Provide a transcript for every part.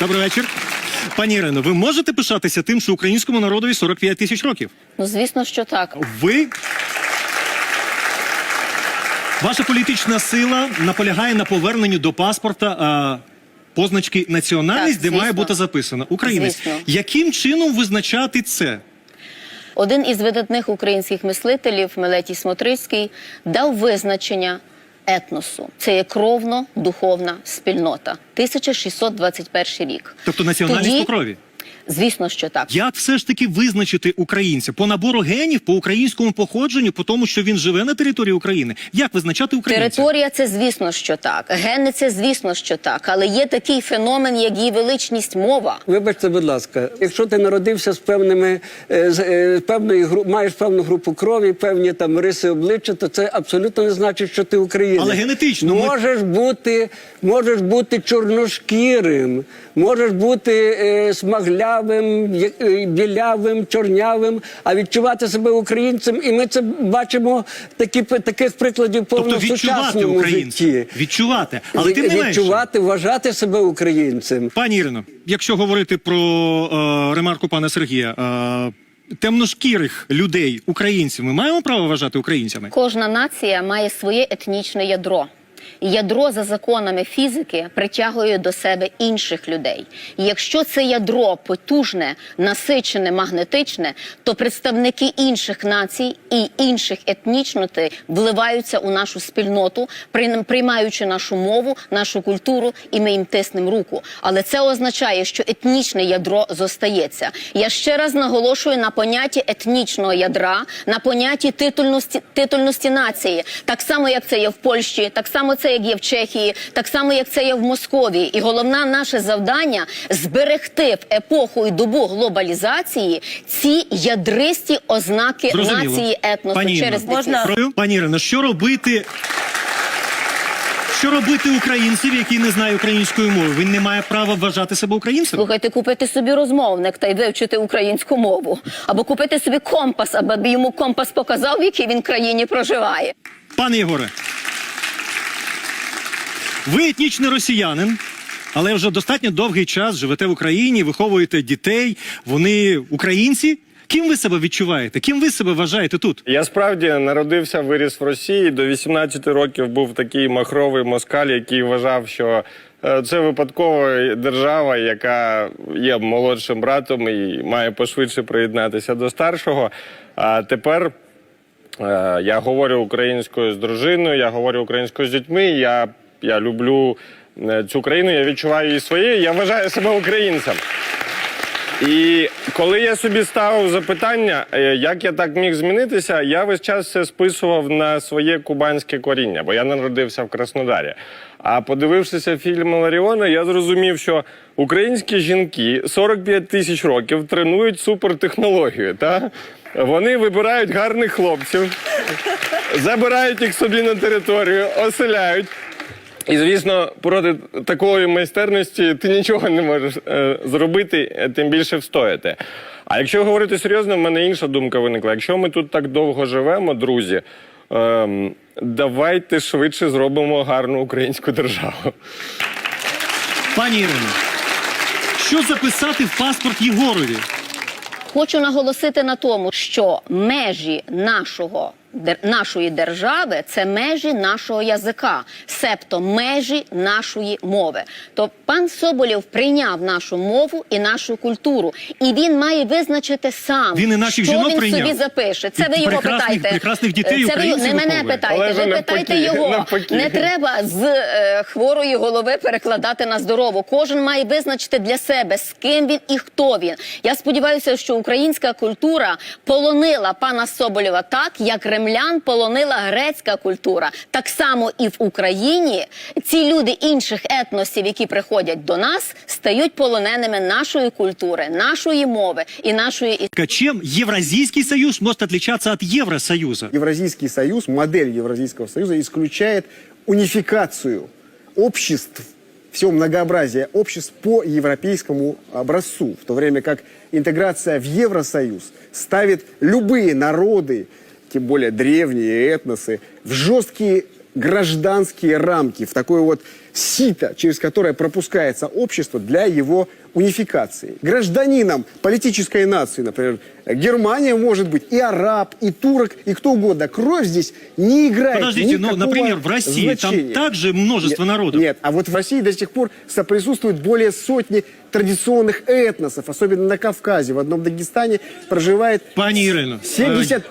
Добрий вечір. Пані Ірино, ви можете пишатися тим, що українському народові 45 тисяч років? Ну, звісно, що так. Ви. Ваша політична сила наполягає на поверненню до паспорта а, позначки національність, Так, де має бути записано українець. Звісно. Яким чином визначати це? Один із видатних українських мислителів Мелетій Смотрицький дав визначення етносу. Це є кровно-духовна спільнота. 1621 рік. Тобто національність Тоді- по крові. Звісно, що так. Як все ж таки визначити українця по набору генів, по українському походженню, по тому, що він живе на території України? Як визначати українця? Територія це звісно, що так. Гени це звісно, що так. Але є такий феномен, як її величність мова. Вибачте, будь ласка, якщо ти народився з певними е, з е, певної гру, маєш певну групу крові, певні там риси обличчя, то це абсолютно не значить, що ти українець. Але генетично ми- бути, можеш бути чорношкірим, можеш бути е, смаглявим, є- е, білявим, чорнявим, а відчувати себе українцем. І ми це бачимо такі таких прикладів повно Тобто відчувати сучасному житті. Відчувати. Але тим не менше. відчувати, вважати себе українцем. Пані Ірино, якщо говорити про е, ремарку пана Сергія, е, темношкірих людей, українців, ми маємо право вважати українцями? Кожна нація має своє етнічне ядро. Ядро за законами фізики притягує до себе інших людей. І якщо це ядро потужне, насичене, магнетичне, то представники інших націй і інших етнічностей вливаються у нашу спільноту, прийм- приймаючи нашу мову, нашу культуру, і ми їм тиснемо руку. Але це означає, що етнічне ядро зостається. Я ще раз наголошую на понятті етнічного ядра, на понятті титульності, титульності нації. Так само, як це є в Польщі, так само це як є в Чехії, так само як це є в Московії. І головне наше завдання зберегти в епоху і добу глобалізації ці ядристі ознаки Зрозуміло. нації етносу Пані через про- Пані Ірино, що робити? Що робити українцеві, який не знає української мови? Він не має права вважати себе українцем? Слухайте, купити собі розмовник та й вивчити українську мову, або купити собі компас, аби йому компас показав, в якій він країні проживає. Пане Єгоре, ви етнічний росіянин, але вже достатньо довгий час живете в Україні, виховуєте дітей. Вони українці. Ким ви себе відчуваєте? Ким ви себе вважаєте тут? Я справді народився, виріс в Росії. До 18 років був такий махровий москаль, який вважав, що е, це випадкова держава, яка є молодшим братом і має пошвидше приєднатися до старшого. А тепер е, я говорю українською з дружиною, я говорю українською з дітьми. Я, я люблю е, цю країну, я відчуваю її своєю. Я вважаю себе українцем. І коли я собі ставив запитання, е, як я так міг змінитися, я весь час це списував на своє кубанське коріння, бо я народився в Краснодарі. А подивившися фільм Ларіона, я зрозумів, що українські жінки 45 тисяч років тренують супертехнологію. Та? Вони вибирають гарних хлопців, забирають їх собі на територію, оселяють. І звісно, проти такої майстерності ти нічого не можеш е, зробити, е, тим більше встояти. А якщо говорити серйозно, в мене інша думка виникла. Якщо ми тут так довго живемо, друзі, ем, давайте швидше зробимо гарну українську державу. Пані Ірино, що записати в паспорт Єгорові? Хочу наголосити на тому, що межі нашого нашої держави це межі нашого язика, себто межі нашої мови. То пан Соболєв прийняв нашу мову і нашу культуру, і він має визначити сам, Він і наших що жінок він прийняв. собі запише. Це ви його питайте. прекрасних дітей Це ви не мене виховує. питайте. Але Ви питайте його. навпаки. Не треба з е, хворої голови перекладати на здорову. Кожен має визначити для себе, з ким він і хто він. Я сподіваюся, що українська культура полонила пана Соболєва так, як ремлян полонила грецька культура. Так само і в Україні ці люди інших етносів, які приходять до нас, стають полоненими нашої культури, нашої мови і нашої історії. Чем Евразийский союз может отличаться от Евросоюза? Евразийский союз, модель Евразийского союза исключает унификацию обществ, всего многообразия обществ по европейскому образцу, в то время как интеграция в Евросоюз ставит любые народы, тем более древние этносы, в жесткие гражданские рамки, в такое вот сито, через которое пропускается общество для его унификации. Гражданином политической нации, например, Германия может быть и араб, и турок, и кто угодно. Кровь здесь не играет Подождите, ну, например, в России там значения. также множество Нет, народов. Нет, а вот в России до сих пор соприсутствует более сотни традиционных этносов, особенно на Кавказе. В одном Дагестане проживает Пані Ірино, 70...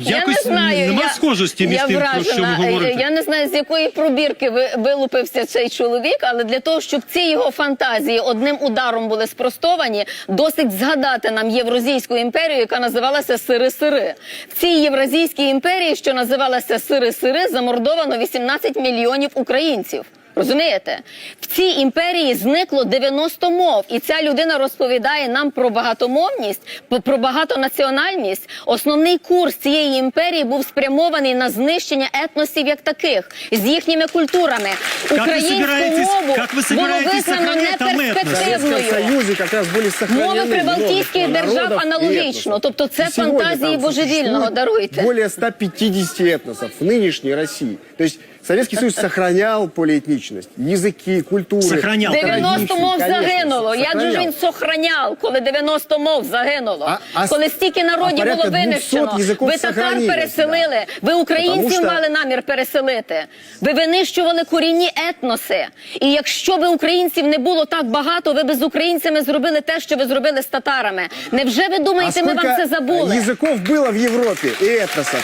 якось нема схожості між я тим, про що ви вражена. говорите. Я не знаю, з якої пробірки ви- вилупився цей чоловік, але для того, щоб ці його фантазії одним ударом були спростовані, досить згадати нам Євразійську імперію, яка називалася Сири-Сири. В цій Євразійській імперії, що називалася Сири-Сири, замордовано 18 мільйонів українців. Розумієте, в цій імперії зникло 90 мов, і ця людина розповідає нам про багатомовність, по- про багатонаціональність. Основний курс цієї імперії був спрямований на знищення етносів як таких з їхніми культурами. ви Українську собираєтесь- мову як ви було собираєтесь визнано сохранять там етнос? В Советском неперспективною. Союзе как раз были сохранены Мови прибалтійських множество держав народов и аналогічно. этносов. Тобто це И сегодня фантазії там божевільного, существует даруйте. Более 150 этносов в нынешней России. То есть Советский Союз сохранял полиэтничность, языки, культуры. Сохранял. 90 традиции, мов конечно, загинуло. Як же ж сохранял. він сохраняв, коли 90 мов загинуло? А- а коли с- стільки а народів порядка було 200 винищено? язиків Ви татар сохранилось, переселили, ви українців Потому що- мали намір переселити. Ви винищували корінні етноси. І якщо би українців не було так багато, ви би з українцями зробили те, що ви зробили з татарами. Невже ви А думаєте, ми сколько вам це забули? языков было в Европе и этносов?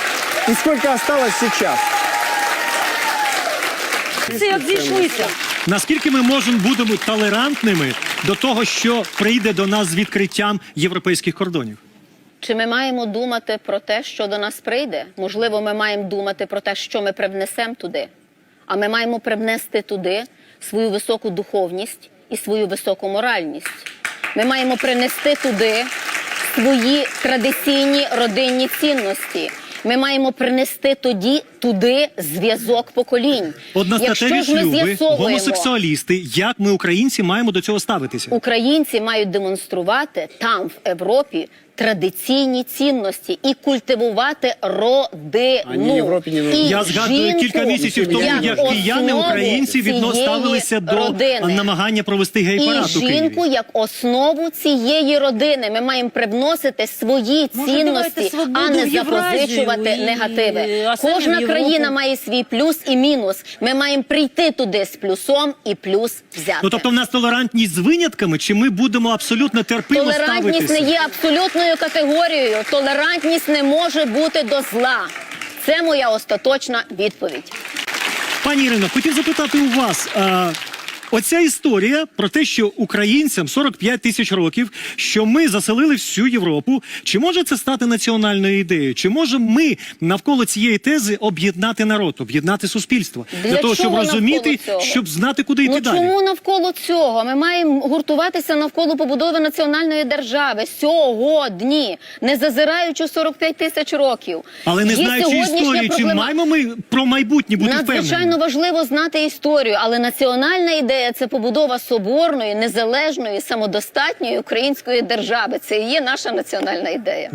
И сколько осталось сейчас? Це як зійшлися. Наскільки ми можемо будемо толерантними до того, що прийде до нас з відкриттям європейських кордонів? Чи ми маємо думати про те, що до нас прийде? Можливо, ми маємо думати про те, що ми привнесемо туди. А ми маємо привнести туди свою високу духовність і свою високу моральність. Ми маємо принести туди свої традиційні родинні цінності. Ми маємо принести тоді туди зв'язок поколінь. Одностатеві шлюби, гомосексуалісти. Як ми, українці, маємо до цього ставитися? Українці мають демонструвати там, в Європі, традиційні цінності і культивувати родину. Ані в Європі, ні в І Я згадую жінку кілька місяців тому, як як кияни українці цієї відноставилися до родини. намагання провести І гей-парад у Києві. жінку як основу цієї родини. Ми маємо привносити свої Може, цінності, а не запозичувати і- негативи. а Кожна Європу. Країна має свій плюс і мінус. Ми маємо прийти туди з плюсом і плюс взяти. Ну тобто в нас толерантність з винятками, чи ми будемо абсолютно терпимо Толерантність не є абсолютною категорією. Толерантність не може бути до зла. Це моя остаточна відповідь. Пані Ірино, хотів запитати у вас. А... Оця історія про те, що українцям 45 тисяч років, що ми заселили всю Європу. Чи може це стати національною ідеєю? Чи можемо ми навколо цієї тези об'єднати народ, об'єднати суспільство Для того, щоб розуміти, цього? щоб знати, куди йти Ну далі? чому навколо цього? Ми маємо гуртуватися навколо побудови національної держави сьогодні, не зазираючи 45 тисяч років. Але не Є знаючи історії, чи маємо ми про майбутнє бути Надзвичайно важливо знати історію, але національна ідея це побудова соборної, незалежної, самодостатньої української держави. Це і є наша національна ідея.